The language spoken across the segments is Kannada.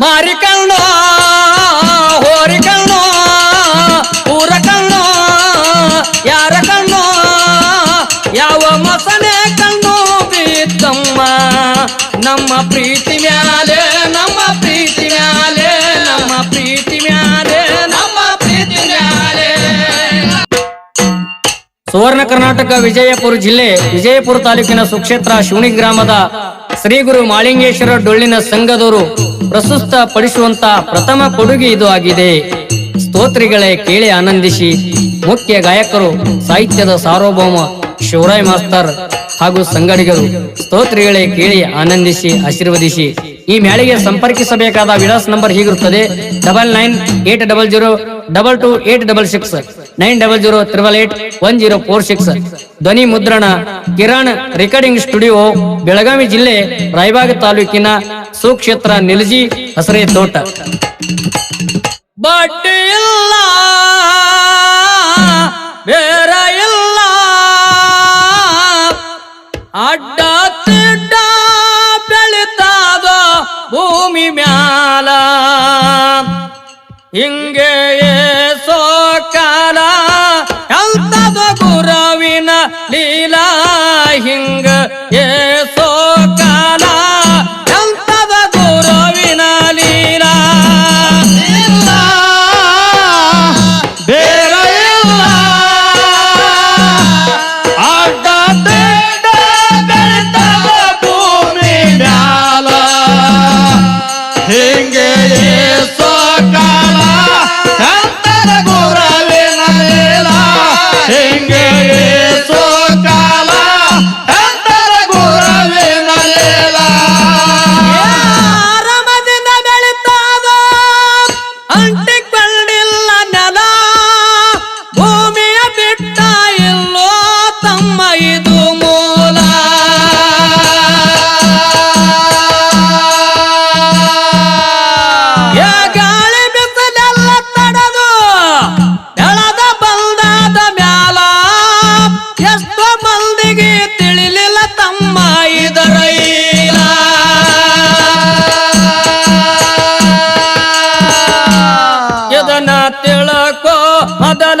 ಮಾರಿ ಕಣ್ಣೋ ಹೋರಿ ಕಣ್ಣೋ ಊರ ಕಣ್ಣೋ ಯಾರ ಕಣ್ಣೋ ಯಾವ ಮಸನೆ ಕಣ್ಣು ಬಿತ್ತಮ್ಮ ನಮ್ಮ ಪ್ರೀತಿ ಮ್ಯಾಲೆ, ನಮ್ಮ ಪ್ರೀತಿ ಮ್ಯಾಲೆ, ನಮ್ಮ ಪ್ರೀತಿ ಮ್ಯಾಲೆ, ನಮ್ಮ ಪ್ರೀತಿ ಮ್ಯಾಲೆ. ಸುವರ್ಣ ಕರ್ನಾಟಕ ವಿಜಯಪುರ ಜಿಲ್ಲೆ ವಿಜಯಪುರ ತಾಲೂಕಿನ ಸುಕ್ಷೇತ್ರ ಶಿವಣಿ ಗ್ರಾಮದ ಶ್ರೀ ಗುರು ಮಾಳಿಂಗೇಶ್ವರ ಡೊಳ್ಳಿನ ಸಂಘದವರು ಪ್ರಸ್ತುತ ಪಡಿಸುವಂತ ಪ್ರಥಮ ಕೊಡುಗೆ ಇದು ಆಗಿದೆ. ಸ್ತೋತ್ರಿಗಳೇ ಕೇಳಿ ಆನಂದಿಸಿ. ಮುಖ್ಯ ಗಾಯಕರು, ಸಾಹಿತ್ಯದ ಸಾರ್ವಭೌಮ, ಶಿವರಾಯ್ ಮಾಸ್ತರ್ ಹಾಗೂ ಸಂಗಡಿಗರು, ಸ್ತೋತ್ರಿಗಳೇ ಕೇಳಿ ಆನಂದಿಸಿ, ಆಶೀರ್ವದಿಸಿ. ಈ ಮ್ಯಾಳಿಗೆ ಸಂಪರ್ಕಿಸಬೇಕಾದ ವಿಳಾಸ ನಂಬರ್ ಹೀಗಿರುತ್ತದೆ. Double nine eight double zero double two eight double six. Nine double zero triple eight one zero four six. ಧ್ವನಿ ಮುದ್ರಣ, ಕಿರಣ್ ರೆಕಾರ್ಡಿಂಗ್ ಸ್ಟುಡಿಯೋ, ಬೆಳಗಾವಿ ಜಿಲ್ಲೆ, ರಾಯಬಾಗ ತಾಲೂಕಿನ ಸುಕ್ಷೇತ್ರ ನಿಲಜಿ ಹಸರೆ ತೋಟ ಬಡ್ಡಿ ಇಲ್ಲ, ಅಡ್ಡ ಭೂಮಿ ಮ್ಯಾಲ. ಹಿಂಗೆ ಲೀಲಾ ಹಿಂಗ ಏಸೋ ಗಾಳಿ ಬಿಸಿಲೆಲ್ಲ ತಡದು ಎಳದ ಬಂದಾದ ಮ್ಯಾಲ ಎಷ್ಟೋ ಮಂದಿಗೆ ತಿಳಿಲಿಲ್ಲ ತಮ್ಮ ಇದರ ಇಲ್ಲ. ಇದನ್ನ ತಿಳಕೋ ಮೊದಲ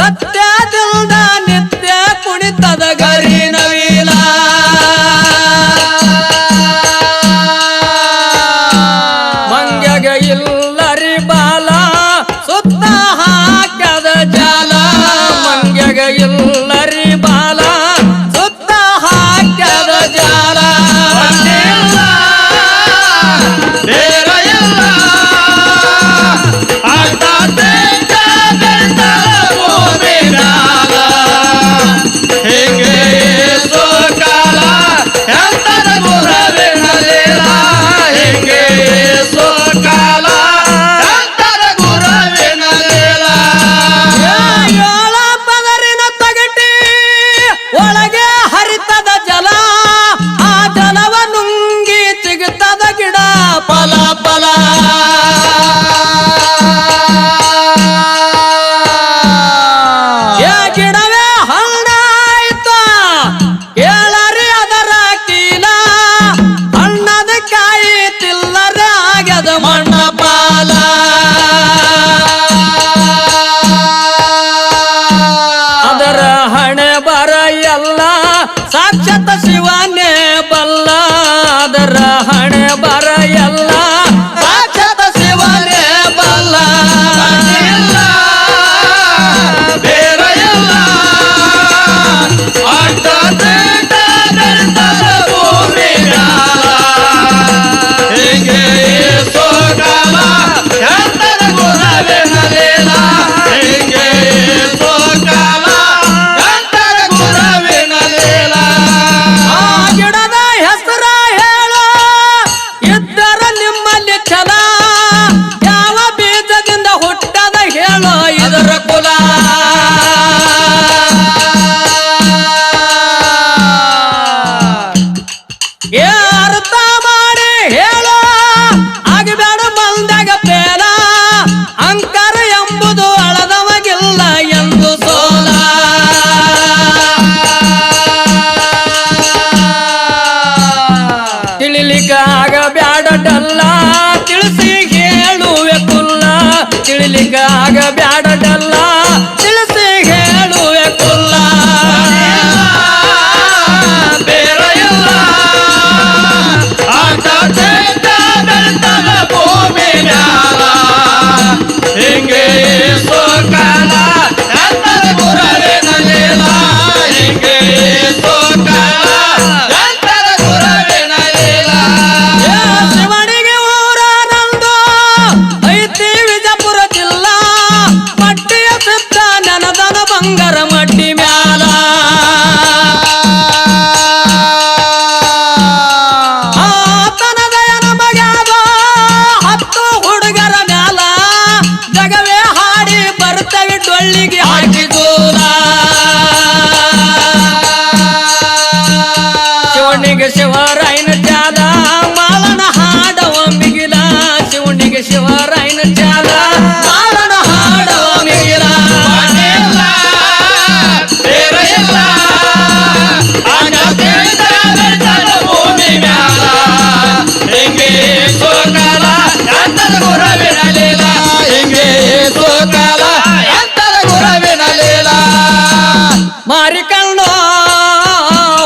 ಸತ್ಯದಿಲ್ದ ನಿತ್ಯ ಕುಣಿತದ ಗರಿ ನವೀಲ ಮಂಗ್ಯಗ ಇಲ್ಲರಿ ಬಾಲ ಸುತ್ತ ಹಾಕದ ಜಾಲ. ಮಂಗ್ಯಗ ಇಲ್ಲರಿ ಅದರ ಹಣೆ ಬರ ಎಲ್ಲ ಸಾಕ್ಷಾತ್ ಶಿವನೇ ಬಲ್ಲ. ಅದರ ಹಣೆ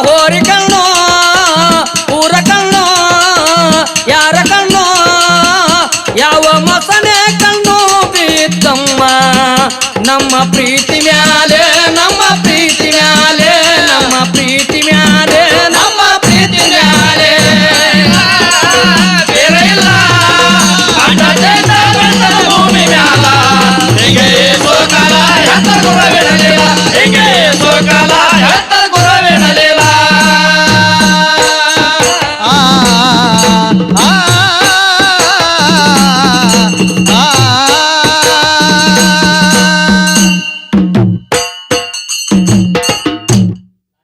হরি গা